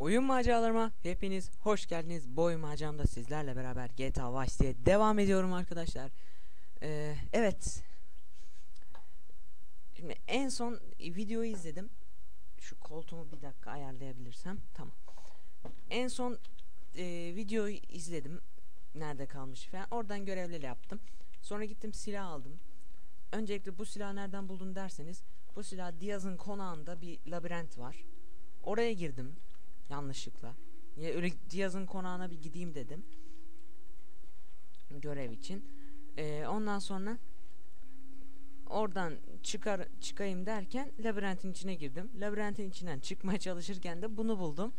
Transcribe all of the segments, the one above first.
Oyun maceralarıma hepiniz hoş geldiniz. Bu oyun maceramda sizlerle beraber GTA Vice City'ye devam ediyorum arkadaşlar. Ee, evet. Şimdi en son videoyu izledim. Şu koltuğumu bir dakika ayarlayabilirsem. Tamam. En son e, videoyu izledim. Nerede kalmış falan. Oradan görevleri yaptım. Sonra gittim silah aldım. Öncelikle bu silahı nereden buldun derseniz. Bu silah Diaz'ın konağında bir labirent var. Oraya girdim yanlışlıkla. Ya öyle Diaz'ın konağına bir gideyim dedim. Görev için. Ee, ondan sonra oradan çıkar çıkayım derken labirentin içine girdim. Labirentin içinden çıkmaya çalışırken de bunu buldum.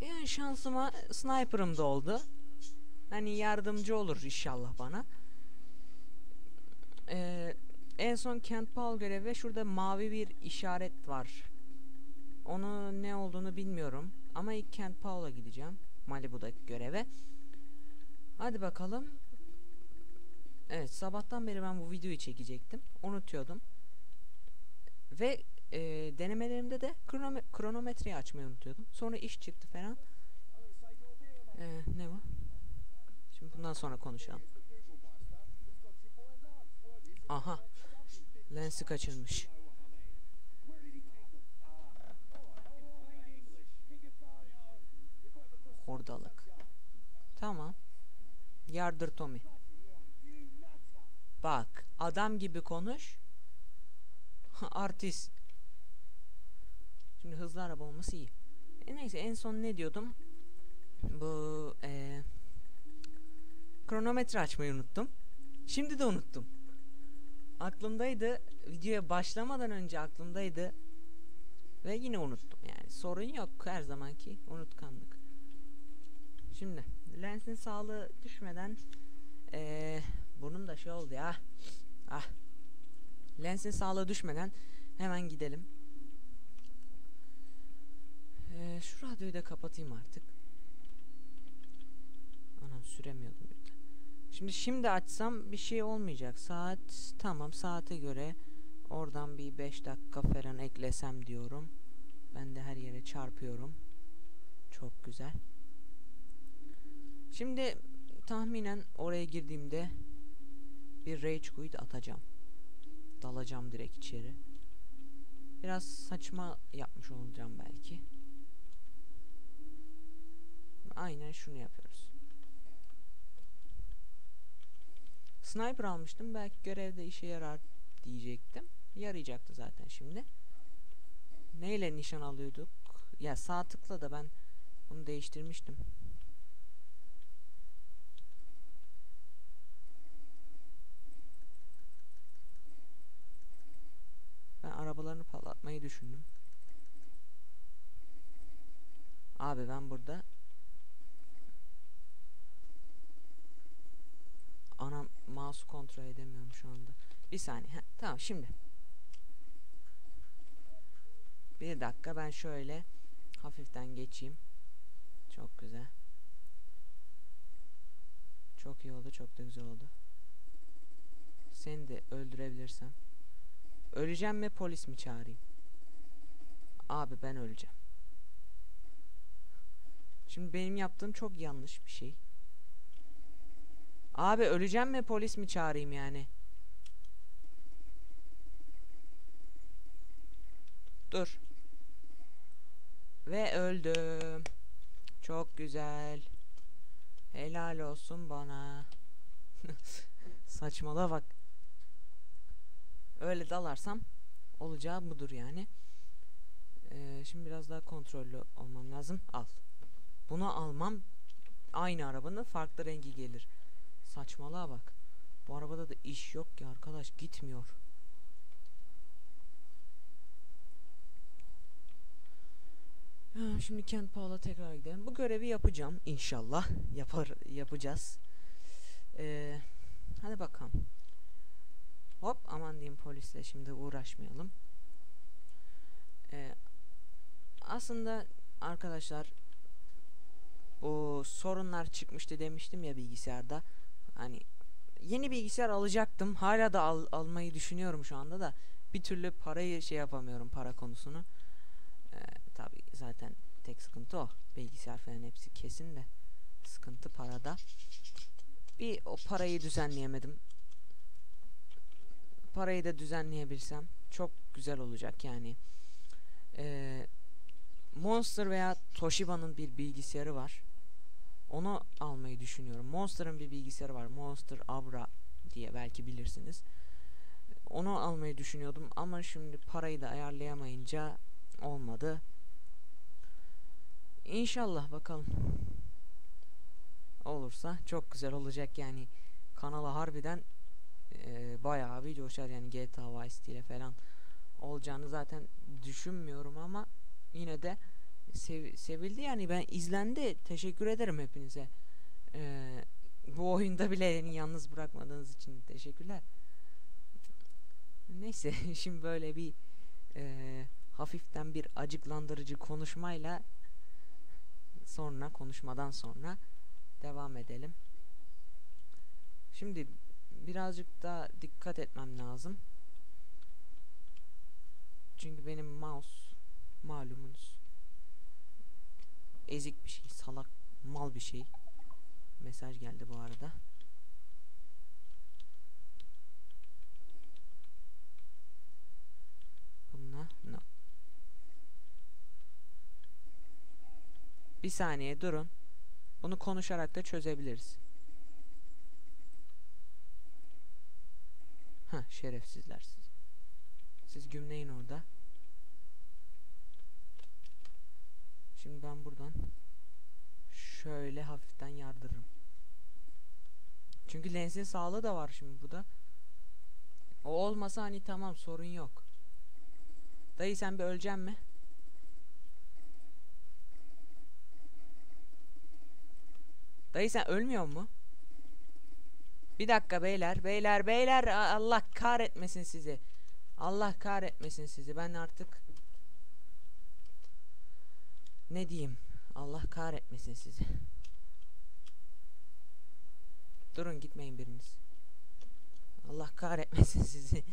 Yani şansıma sniper'ım da oldu. Hani yardımcı olur inşallah bana. Ee, en son Kent Paul görevi şurada mavi bir işaret var. Onu ne olduğunu bilmiyorum. Ama ilk Kent Paul'a gideceğim. Malibu'daki göreve. Hadi bakalım. Evet sabahtan beri ben bu videoyu çekecektim. Unutuyordum. Ve e, denemelerimde de kronome kronometreyi açmayı unutuyordum. Sonra iş çıktı falan. E, ne bu? Şimdi bundan sonra konuşalım. Aha. Lensi kaçırmış. Hurdalık. Tamam. Yardır Tommy. Bak adam gibi konuş. Artist. Şimdi hızlı araba olması iyi. E neyse en son ne diyordum? Bu e, kronometre açmayı unuttum. Şimdi de unuttum. Aklımdaydı. Videoya başlamadan önce aklımdaydı. Ve yine unuttum yani. Sorun yok her zamanki unutkanlık. Şimdi lensin sağlığı düşmeden ee, burnum da şey oldu ya. Ah. Lensin sağlığı düşmeden hemen gidelim. Ee, şu radyoyu da kapatayım artık. Anam süremiyordum birden. Şimdi şimdi açsam bir şey olmayacak. Saat tamam saate göre oradan bir 5 dakika falan eklesem diyorum. Ben de her yere çarpıyorum. Çok güzel. Şimdi tahminen oraya girdiğimde bir rage quit atacağım. Dalacağım direkt içeri. Biraz saçma yapmış olacağım belki. Aynen şunu yapıyoruz. Sniper almıştım. Belki görevde işe yarar diyecektim. Yarayacaktı zaten şimdi. Neyle nişan alıyorduk? Ya sağ tıkla da ben bunu değiştirmiştim. Ben arabalarını patlatmayı düşündüm. Abi ben burada Anam mouse kontrol edemiyorum şu anda. Bir saniye. Heh, tamam şimdi. Bir dakika ben şöyle hafiften geçeyim. Çok güzel. Çok iyi oldu. Çok da güzel oldu. Seni de öldürebilirsem. Öleceğim mi polis mi çağırayım? Abi ben öleceğim. Şimdi benim yaptığım çok yanlış bir şey. Abi öleceğim mi polis mi çağırayım yani? Dur. Ve öldüm. Çok güzel. Helal olsun bana. Saçmala bak. Öyle dalarsam olacağı budur yani. Ee, şimdi biraz daha kontrollü olmam lazım. Al. Bunu almam aynı arabanın farklı rengi gelir. Saçmalığa bak. Bu arabada da iş yok ki arkadaş gitmiyor. Şimdi Kent Paul'a tekrar gidelim. Bu görevi yapacağım inşallah. Yapar yapacağız. Ee, hadi bakalım. Hop aman diyeyim polisle şimdi uğraşmayalım. Ee, aslında arkadaşlar bu sorunlar çıkmıştı demiştim ya bilgisayarda. Hani yeni bilgisayar alacaktım. Hala da al, almayı düşünüyorum şu anda da. Bir türlü parayı şey yapamıyorum para konusunu. Ee, tabii zaten sıkıntı o. Bilgisayar falan hepsi kesin de. Sıkıntı parada. Bir o parayı düzenleyemedim. Parayı da düzenleyebilsem çok güzel olacak yani. Ee, Monster veya Toshiba'nın bir bilgisayarı var. Onu almayı düşünüyorum. Monster'ın bir bilgisayarı var. Monster Abra diye belki bilirsiniz. Onu almayı düşünüyordum ama şimdi parayı da ayarlayamayınca olmadı. İnşallah bakalım. Olursa çok güzel olacak yani. Kanala harbiden e, bayağı bir coşar yani GTA Vice City ile falan olacağını zaten düşünmüyorum ama yine de sev sevildi yani ben izlendi. Teşekkür ederim hepinize. Ee, bu oyunda bile beni yalnız bırakmadığınız için teşekkürler. Neyse şimdi böyle bir e, hafiften bir acıklandırıcı konuşmayla sonra konuşmadan sonra devam edelim. Şimdi birazcık daha dikkat etmem lazım. Çünkü benim mouse malumunuz ezik bir şey, salak, mal bir şey. Mesaj geldi bu arada. Bununla no. Bir saniye durun. Bunu konuşarak da çözebiliriz. Ha şerefsizler siz. Siz gümleyin orada. Şimdi ben buradan şöyle hafiften yardırırım. Çünkü lensin sağlığı da var şimdi burada. O olmasa hani tamam sorun yok. Dayı sen bir öleceksin mi? Dayı sen ölmüyor mu? Bir dakika beyler, beyler, beyler Allah kahretmesin sizi. Allah kahretmesin sizi. Ben artık ne diyeyim? Allah kahretmesin sizi. Durun gitmeyin biriniz. Allah kahretmesin sizi.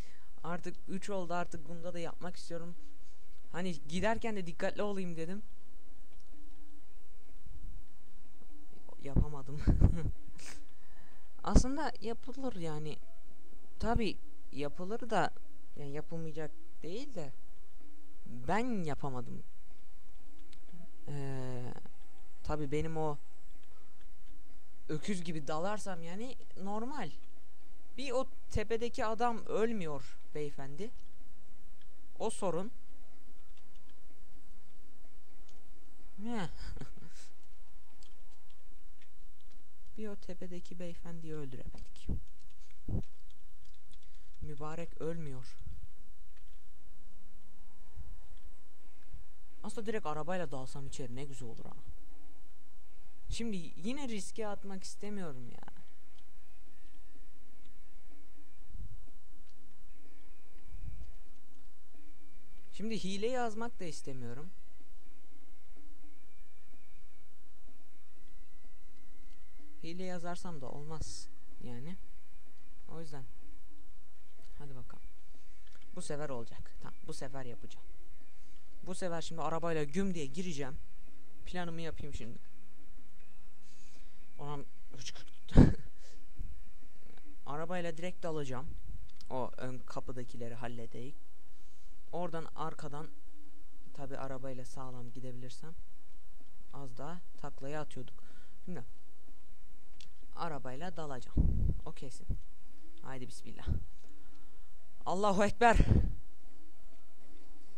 Artık 3 oldu artık bunda da yapmak istiyorum. Hani giderken de dikkatli olayım dedim. Yapamadım. Aslında yapılır yani. Tabi yapılır da yani yapılmayacak değil de ben yapamadım. Ee, tabi benim o öküz gibi dalarsam yani normal. Bir o tepedeki adam ölmüyor beyefendi. O sorun. Heh. bir o tepedeki beyefendiyi öldüremedik. Mübarek ölmüyor. Aslında direkt arabayla dalsam içeri ne güzel olur ha. Şimdi yine riske atmak istemiyorum ya. Şimdi hile yazmak da istemiyorum. Hile yazarsam da olmaz yani. O yüzden. Hadi bakalım. Bu sefer olacak. Tamam bu sefer yapacağım. Bu sefer şimdi arabayla güm diye gireceğim. Planımı yapayım şimdi. Ona arabayla direkt alacağım. O ön kapıdakileri halledeyim. Oradan arkadan tabi arabayla sağlam gidebilirsem az daha taklaya atıyorduk. Şimdi arabayla dalacağım. O kesin. Haydi bismillah. Allahu ekber.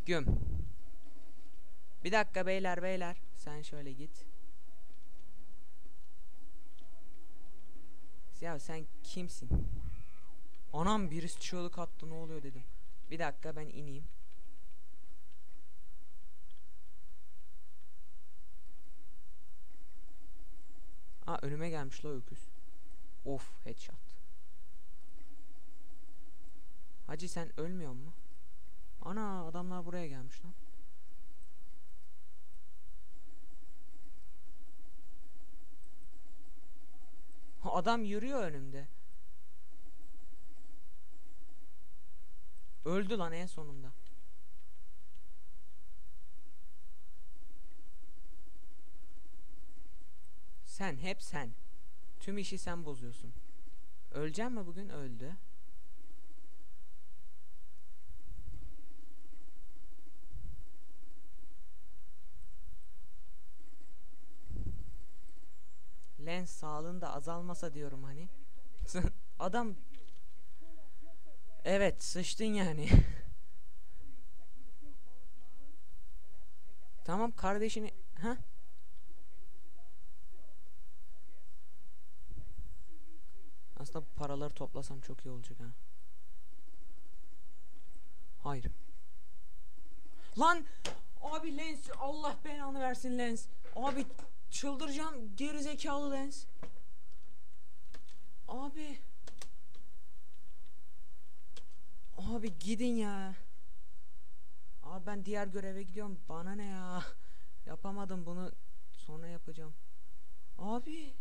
Güm. Bir dakika beyler beyler. Sen şöyle git. Ya sen kimsin? Anam birisi çığlık attı ne oluyor dedim. Bir dakika ben ineyim. Aa önüme gelmiş la öküz. Of headshot. Hacı sen ölmüyor mu? Ana adamlar buraya gelmiş lan. Adam yürüyor önümde. Öldü lan en sonunda. Sen hep sen. Tüm işi sen bozuyorsun. Öleceğim mi bugün? Öldü. Lens sağlığında azalmasa diyorum hani. Adam Evet sıçtın yani. tamam kardeşini ha? Aslında paraları toplasam çok iyi olacak ha. Hayır. Lan abi lens Allah belanı versin lens. Abi çıldıracağım geri zekalı lens. Abi. Abi gidin ya. Abi ben diğer göreve gidiyorum. Bana ne ya? Yapamadım bunu. Sonra yapacağım. Abi.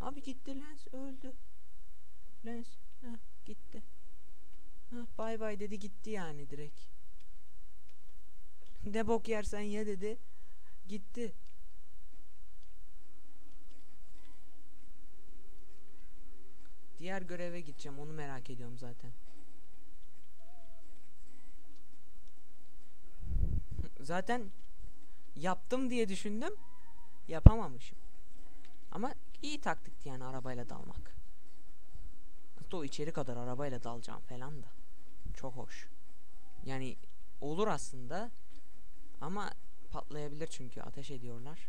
Abi gitti lens öldü. Lens. Heh, gitti. Heh, bay bay dedi gitti yani direkt. ne bok yersen ye dedi. Gitti. Diğer göreve gideceğim onu merak ediyorum zaten. zaten yaptım diye düşündüm. Yapamamışım. Ama iyi taktikti yani arabayla dalmak. Hatta o içeri kadar arabayla dalacağım falan da. Çok hoş. Yani olur aslında. Ama patlayabilir çünkü ateş ediyorlar.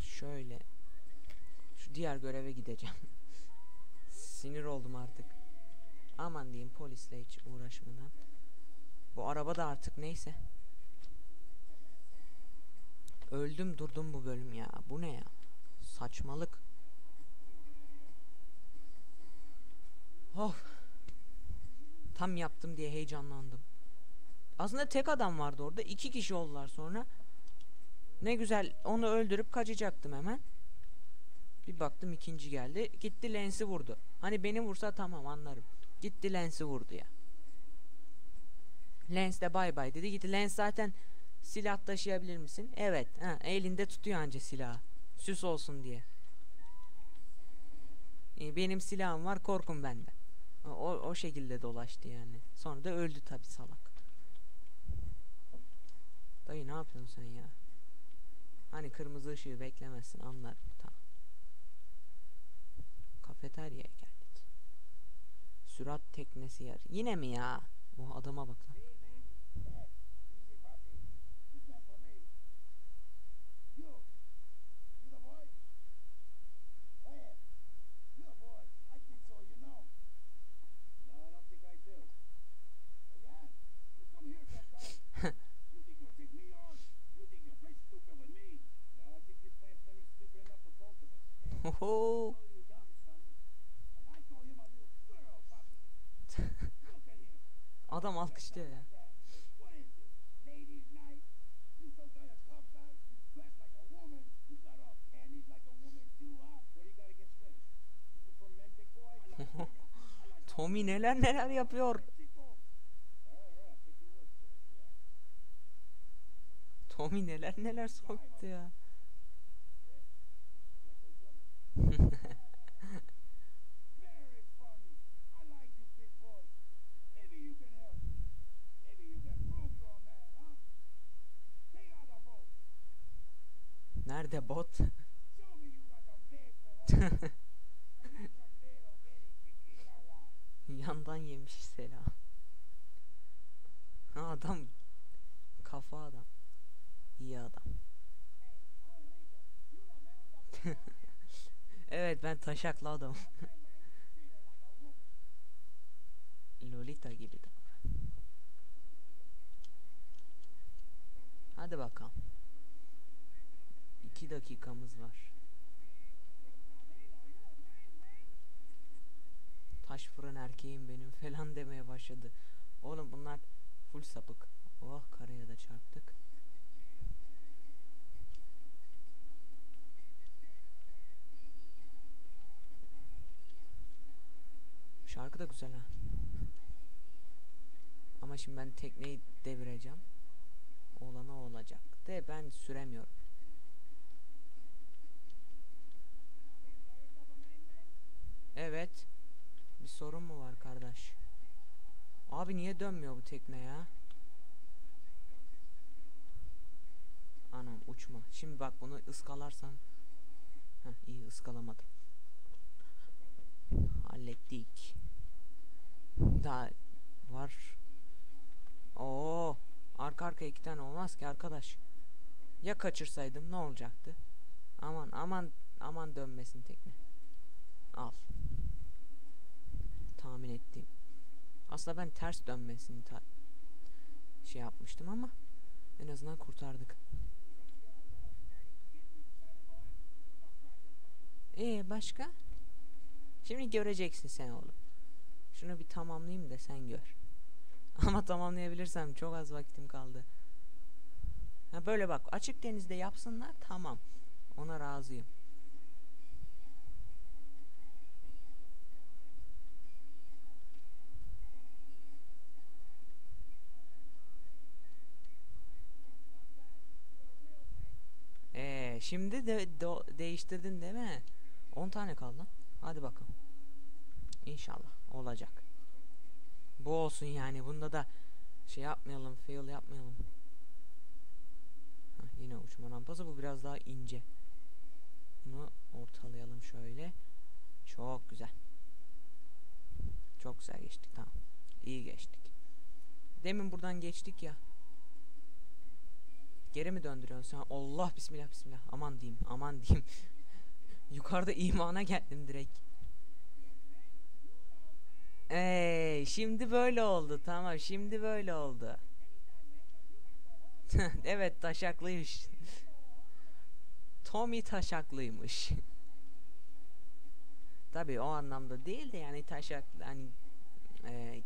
Şöyle. Şu diğer göreve gideceğim. Sinir oldum artık. Aman diyeyim polisle hiç uğraşmadan. Bu araba da artık neyse. Öldüm durdum bu bölüm ya. Bu ne ya? Saçmalık. Of. Tam yaptım diye heyecanlandım. Aslında tek adam vardı orada. iki kişi oldular sonra. Ne güzel onu öldürüp kaçacaktım hemen. Bir baktım ikinci geldi. Gitti lensi vurdu. Hani beni vursa tamam anlarım. Gitti lensi vurdu ya. Lens de bay bay dedi. Gitti Lens zaten silah taşıyabilir misin? Evet. Ha, elinde tutuyor anca silahı. Süs olsun diye. Benim silahım var korkun benden. O, o şekilde dolaştı yani. Sonra da öldü tabi salak. Dayı ne yapıyorsun sen ya? Hani kırmızı ışığı beklemezsin anlar. Tamam. Kafeteryaya geldik. Sürat teknesi yer. Yine mi ya? O adama bak lan. Adam alkışlıyor ya. Tommy neler neler yapıyor. Tommy neler neler soktu ya. Nerede bot? Yandan yemiş selam. Adam kafa adam. İyi adam. evet ben taşaklı adam. Lolita gibi davran. Hadi bakalım. 2 dakikamız var. Taş fırın erkeğim benim falan demeye başladı. Oğlum bunlar full sapık. Oh karaya da çarptık. Şarkı da güzel ha. Ama şimdi ben tekneyi devireceğim. Olana olacak. De ben süremiyorum. Evet. Bir sorun mu var kardeş? Abi niye dönmüyor bu tekne ya? Anam uçma. Şimdi bak bunu ıskalarsan. Heh, iyi ıskalamadım. Hallettik. Daha var. Oo, arka arka iki tane olmaz ki arkadaş. Ya kaçırsaydım ne olacaktı? Aman aman aman dönmesin tekne. Al. Tahmin ettiğim. Aslında ben ters dönmesini ta şey yapmıştım ama en azından kurtardık. Ee başka? Şimdi göreceksin sen oğlum. Şunu bir tamamlayayım da sen gör. Ama tamamlayabilirsem çok az vaktim kaldı. Ha böyle bak açık denizde yapsınlar tamam. Ona razıyım. Şimdi de do- değiştirdin değil mi? 10 tane kaldı. Hadi bakalım. İnşallah olacak. Bu olsun yani. Bunda da şey yapmayalım, fail yapmayalım. Hah, yine uçma rampası. Bu biraz daha ince. Bunu ortalayalım şöyle. Çok güzel. Çok güzel geçtik. Tamam. İyi geçtik. Demin buradan geçtik ya. Geri mi döndürüyorsun sen? Allah bismillah bismillah. Aman diyeyim. Aman diyeyim. Yukarıda imana geldim direkt. Ey, şimdi böyle oldu. Tamam, şimdi böyle oldu. evet, taşaklıymış. Tommy taşaklıymış. Tabii o anlamda değil de yani taşaklı hani e,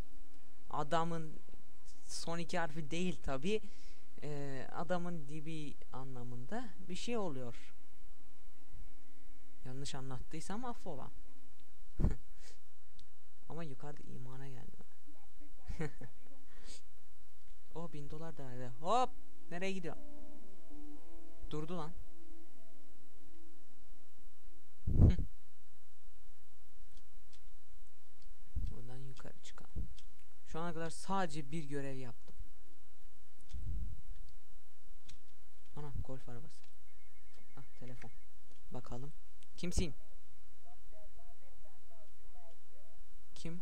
adamın son iki harfi değil tabii. E, adamın dibi anlamında bir şey oluyor. Yanlış anlattıysam affola. Ama yukarıda imana geldi. o bin dolar da öyle. Hop! Nereye gidiyor? Durdu lan. Buradan yukarı çıkalım. Şu ana kadar sadece bir görev yaptım. Ana golf arabası. Ah telefon. Bakalım. Kimsin? Kim?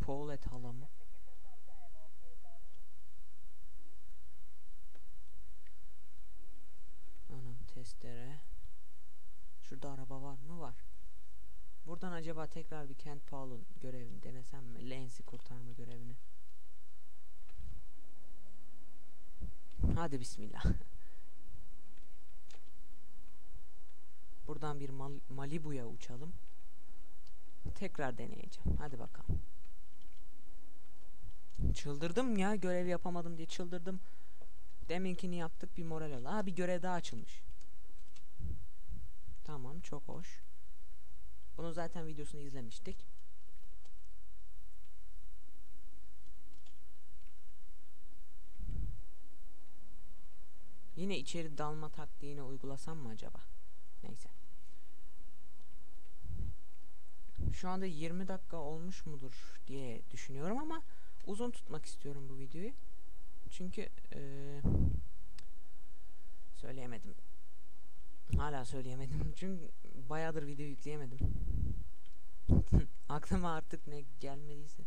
Paulette hala mı? Anam testere. Şurada araba var mı? Var. Buradan acaba tekrar bir Kent Paul'un görevini denesem mi? Lance'i kurtarma görevini. Hadi bismillah. Buradan bir Mal Malibu'ya uçalım. Tekrar deneyeceğim. Hadi bakalım. Çıldırdım ya görev yapamadım diye çıldırdım. Deminkini yaptık bir moral al. Aa bir görev daha açılmış. Tamam çok hoş. Bunu zaten videosunu izlemiştik. Yine içeri dalma taktiğini uygulasam mı acaba? Neyse. Şu anda 20 dakika olmuş mudur diye düşünüyorum ama uzun tutmak istiyorum bu videoyu. Çünkü ee, söyleyemedim. Hala söyleyemedim. Çünkü bayağıdır video yükleyemedim. Aklıma artık ne gelmediyse.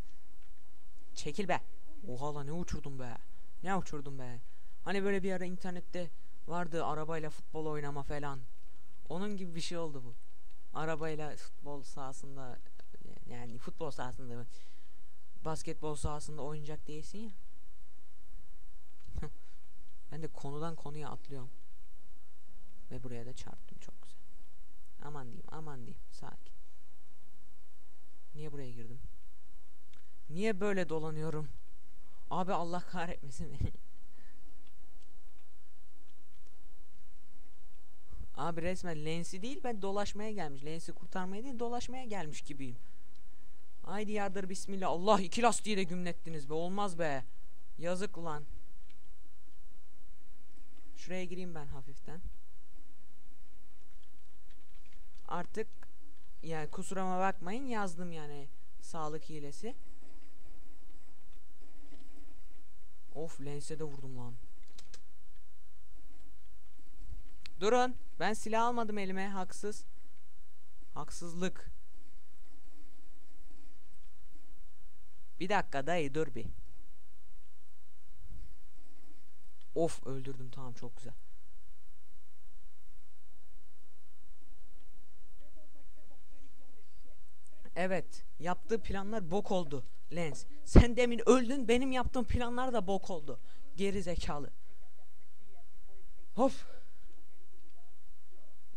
Çekil be. Oha la ne uçurdum be. Ne uçurdum be. Hani böyle bir ara internette vardı arabayla futbol oynama falan. Onun gibi bir şey oldu bu. Arabayla futbol sahasında yani futbol sahasında basketbol sahasında oynayacak değilsin ya. ben de konudan konuya atlıyorum. Ve buraya da çarptım çok güzel. Aman diyeyim aman diyeyim sakin. Niye buraya girdim? Niye böyle dolanıyorum? Abi Allah kahretmesin beni. Abi resmen lensi değil ben dolaşmaya gelmiş. Lensi kurtarmaya değil dolaşmaya gelmiş gibiyim. Haydi yardır bismillah. Allah iki lastiği de gümlettiniz be. Olmaz be. Yazık lan. Şuraya gireyim ben hafiften. Artık Yani kusuruma bakmayın yazdım yani sağlık hilesi. Of lense de vurdum lan. Durun. Ben silah almadım elime. Haksız. Haksızlık. Bir dakika dayı dur bir. Of öldürdüm tamam çok güzel. Evet yaptığı planlar bok oldu Lens. Sen demin öldün benim yaptığım planlar da bok oldu. Geri zekalı. Of.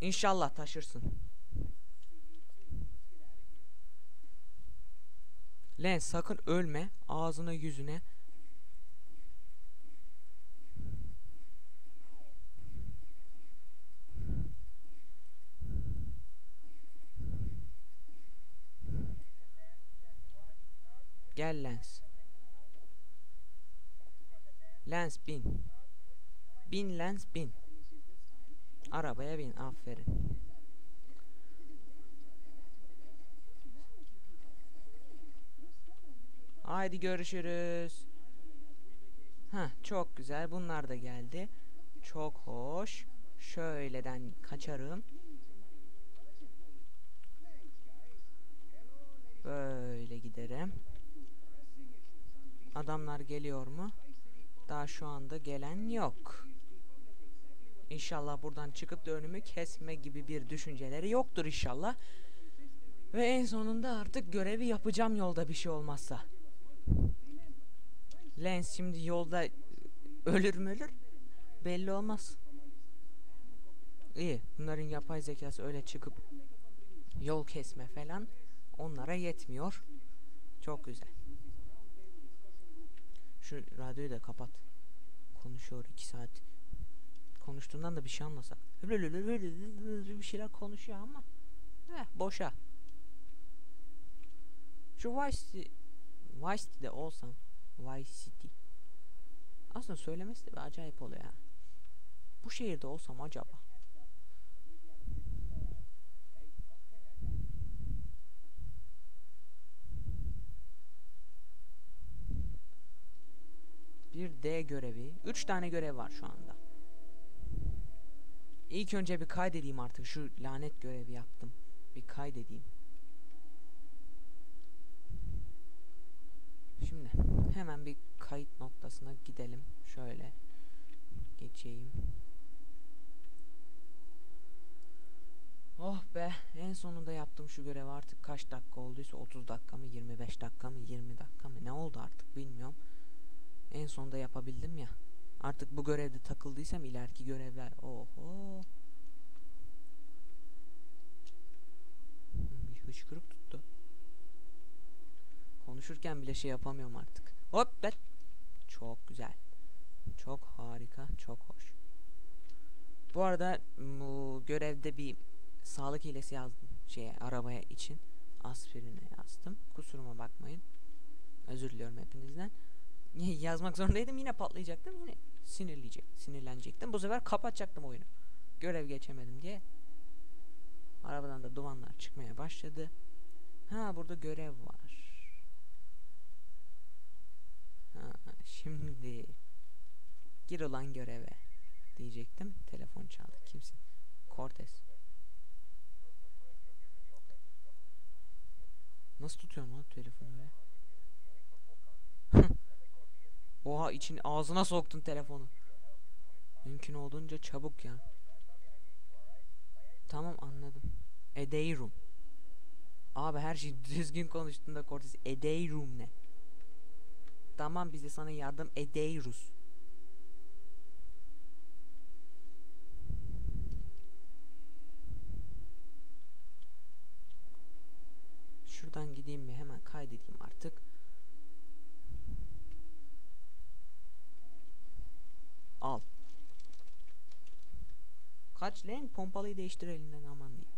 İnşallah taşırsın. Lens sakın ölme. Ağzına yüzüne. Gel Lens. Lens bin. Bin Lens bin. Arabaya bin aferin. Haydi görüşürüz. Ha çok güzel. Bunlar da geldi. Çok hoş. Şöyleden kaçarım. Böyle giderim. Adamlar geliyor mu? Daha şu anda gelen yok. İnşallah buradan çıkıp da önümü kesme gibi bir düşünceleri yoktur inşallah. Ve en sonunda artık görevi yapacağım yolda bir şey olmazsa. Lens şimdi yolda ölür mü ölür? Belli olmaz. İyi. Bunların yapay zekası öyle çıkıp yol kesme falan onlara yetmiyor. Çok güzel. Şu radyoyu da kapat. Konuşuyor iki saat. Konuştuğundan da bir şey anlasak. Bir şeyler konuşuyor ama. Eh boşa. Şu Vice City, Vice City'de olsam. Vice City. Aslında söylemesi de bir acayip oluyor ya. Bu şehirde olsam acaba. Bir D görevi. Üç tane görev var şu anda. İlk önce bir kaydedeyim artık. Şu lanet görevi yaptım. Bir kaydedeyim. Şimdi hemen bir kayıt noktasına gidelim. Şöyle geçeyim. Oh be en sonunda yaptım şu görevi artık kaç dakika olduysa 30 dakika mı 25 dakika mı 20 dakika mı ne oldu artık bilmiyorum. En sonunda yapabildim ya. Artık bu görevde takıldıysam ileriki görevler oho. Bir hıçkırık tuttu. Konuşurken bile şey yapamıyorum artık. Hop be. Çok güzel. Çok harika, çok hoş. Bu arada bu görevde bir sağlık hilesi yazdım şeye arabaya için. Aspirine yazdım. Kusuruma bakmayın. Özür diliyorum hepinizden. Yazmak zorundaydım yine patlayacaktım yine sinirleyecek, sinirlenecektim. Bu sefer kapatacaktım oyunu. Görev geçemedim diye. Arabadan da dumanlar çıkmaya başladı. Ha burada görev var. Ha, şimdi gir olan göreve diyecektim. Telefon çaldı. Kimsin? Cortez. Nasıl tutuyorum lan telefonu öyle? Oha için ağzına soktun telefonu. Mümkün olduğunca çabuk ya. Tamam anladım. Edeyrum. Abi her şey düzgün konuştuğunda Cortez Edeyrum ne? Tamam biz de sana yardım edeyruz. Şuradan gideyim mi hemen kaydedeyim artık. Al. Kaç lan pompalıyı değiştir elinden aman diyeyim.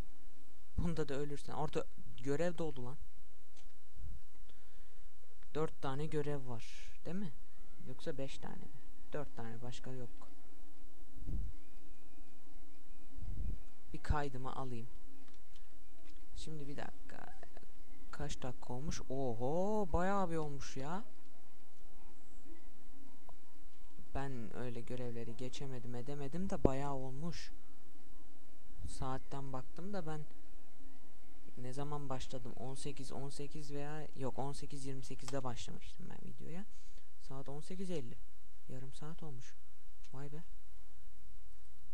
Bunda da ölürsen. Orada görev doldu lan. Dört tane görev var. Değil mi? Yoksa beş tane mi? Dört tane başka yok. Bir kaydımı alayım. Şimdi bir dakika. Kaç dakika olmuş? Oho bayağı bir olmuş ya. Ben öyle görevleri geçemedim edemedim de bayağı olmuş. Saatten baktım da ben ne zaman başladım? 18 18 veya yok 18 28'de başlamıştım ben videoya. Saat 18.50. Yarım saat olmuş. Vay be.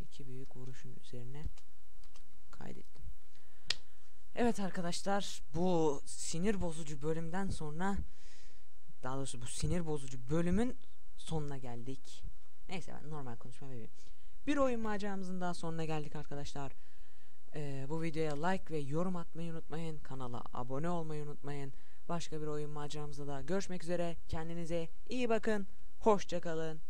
İki büyük vuruşun üzerine kaydettim. Evet arkadaşlar bu sinir bozucu bölümden sonra daha doğrusu bu sinir bozucu bölümün sonuna geldik. Neyse ben normal konuşma yapayım. Bir oyun maceramızın daha sonuna geldik arkadaşlar. Ee, bu videoya like ve yorum atmayı unutmayın. Kanala abone olmayı unutmayın. Başka bir oyun maceramızda da görüşmek üzere. Kendinize iyi bakın. Hoşçakalın.